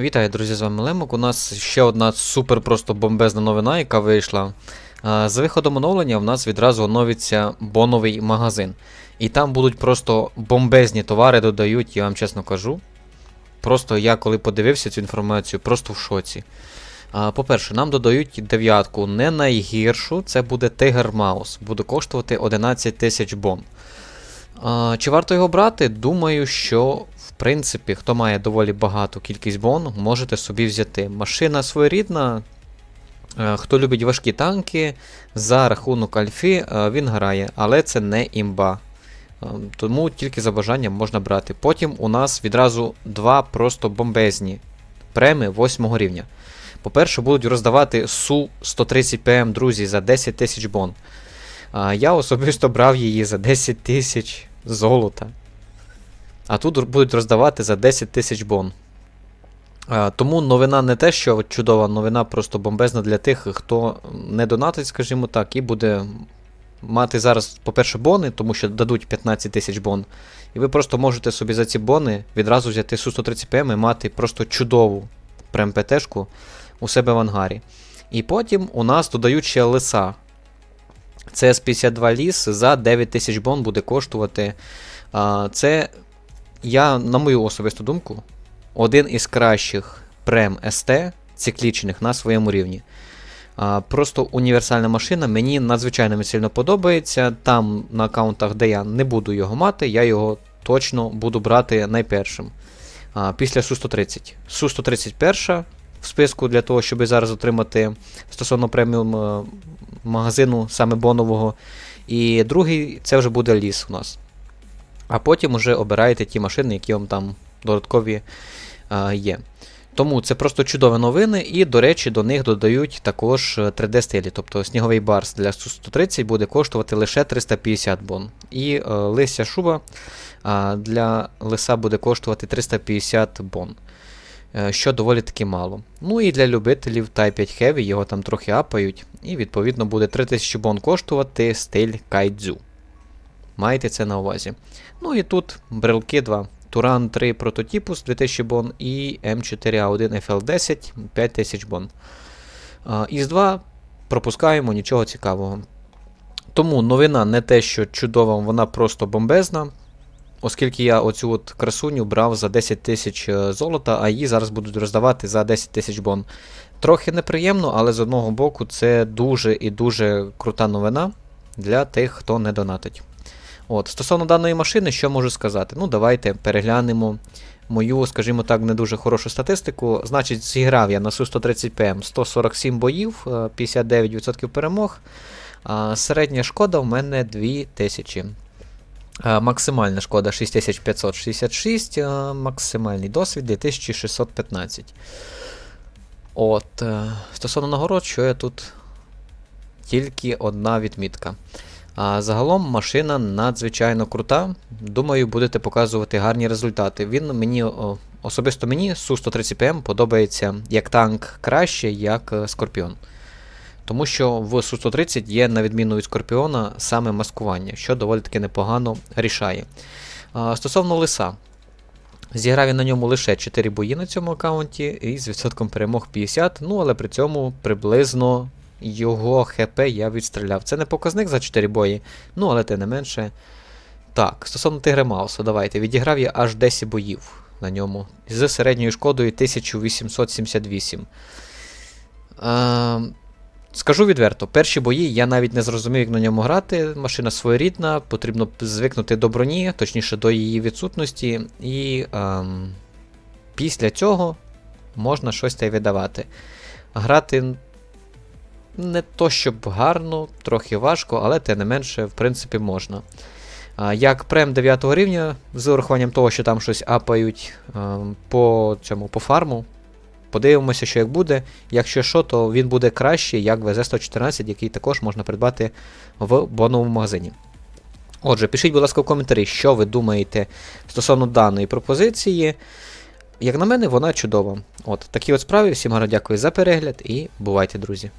Вітаю, друзі, з вами Лемок. У нас ще одна супер просто бомбезна новина, яка вийшла. З виходом оновлення в нас відразу оновиться боновий магазин. І там будуть просто бомбезні товари додають, я вам чесно кажу. Просто я коли подивився цю інформацію, просто в шоці. По-перше, нам додають дев'ятку не найгіршу, це буде Tiger Mouse. Буде коштувати 11 тисяч бон. Чи варто його брати? Думаю, що в принципі, хто має доволі багату кількість бон, можете собі взяти. Машина своєрідна. е, Хто любить важкі танки, за рахунок альфи е, він грає, але це не імба. Е, Тому тільки за бажанням можна брати. Потім у нас відразу два просто бомбезні преми 8 рівня. По-перше, будуть роздавати Су 130 ПМ, друзі, за 10 тисяч бон. Я особисто брав її за 10 тисяч золота. А тут будуть роздавати за 10 тисяч бон. Тому новина не те, що чудова, новина просто бомбезна для тих, хто не донатить, скажімо так, і буде мати зараз, по-перше, бони, тому що дадуть 15 тисяч бон. І ви просто можете собі за ці бони відразу взяти Су-130pM ем і мати просто чудову прем-ПТ-шку у себе в ангарі. І потім у нас додають ще лиса. CS52 ліс за 9 тисяч бон буде коштувати. Це, я, на мою особисту думку, один із кращих прем СТ циклічних на своєму рівні. Просто універсальна машина мені надзвичайно сильно подобається. Там на аккаунтах, де я не буду його мати, я його точно буду брати найпершим. Після Су-130. Су-131 в списку для того, щоб зараз отримати стосовно преміум е, магазину саме бонового. І другий це вже буде ліс у нас. А потім вже обираєте ті машини, які вам там додаткові а, є. Тому це просто чудові новини, і, до речі, до них додають також 3D-стилі. Тобто сніговий барс для Су-130 буде коштувати лише 350 бон. І е, лися шуба а, для лиса буде коштувати 350 бон. Е, Що доволі таки мало. Ну і для любителів Type 5 Heavy його там трохи апають, і відповідно буде 3000 бон коштувати стиль кайдзю. Майте це на увазі. Ну і тут брелки 2. Туран 3 прототипус 2000 бон і М4А1 FL10 5000 бон. Із 2 пропускаємо нічого цікавого. Тому новина не те, що чудова, вона просто бомбезна. Оскільки я оцю от красуню брав за 10 тисяч е, золота, а її зараз будуть роздавати за 10 тисяч бон. Трохи неприємно, але з одного боку це дуже і дуже крута новина для тих, хто не донатить. От, Стосовно даної машини, що можу сказати? Ну, давайте переглянемо мою, скажімо так, не дуже хорошу статистику. Значить, зіграв я на Су-130 ПМ 147 боїв, е, 59% перемог. А середня шкода в мене 2000. Е, Максимальна шкода 6566, е, максимальний досвід 2615. От, е, стосовно нагород, що я тут тільки одна відмітка. А загалом машина надзвичайно крута. Думаю, будете показувати гарні результати. Він мені, особисто мені, Су-130 ПМ подобається як танк краще, як Скорпіон. Тому що в Су-130 є, на відміну від Скорпіона, саме маскування, що доволі таки непогано рішає. Стосовно лиса. Зіграв він на ньому лише 4 бої на цьому аккаунті і з відсотком перемог 50, ну але при цьому приблизно його ХП я відстріляв. Це не показник за 4 бої, ну але тим не менше. Так, стосовно Тигра Мауса, давайте. Відіграв я аж 10 боїв на ньому з середньою шкодою 1878. Скажу відверто, перші бої я навіть не зрозумів, як на ньому грати. Машина своєрідна, потрібно звикнути до броні, точніше до її відсутності. І ем, після цього можна щось та й видавати. Грати не то щоб гарно, трохи важко, але тим не менше, в принципі, можна. Як прем 9 рівня, з урахуванням того, що там щось апають ем, по цьому по фарму. Подивимося, що як буде. Якщо що, то він буде краще, як ВЗ-114, який також можна придбати в боновому магазині. Отже, пишіть, будь ласка, в коментарі, що ви думаєте стосовно даної пропозиції. Як на мене, вона чудова. От, такі от справи. Всім гарно дякую за перегляд і бувайте, друзі.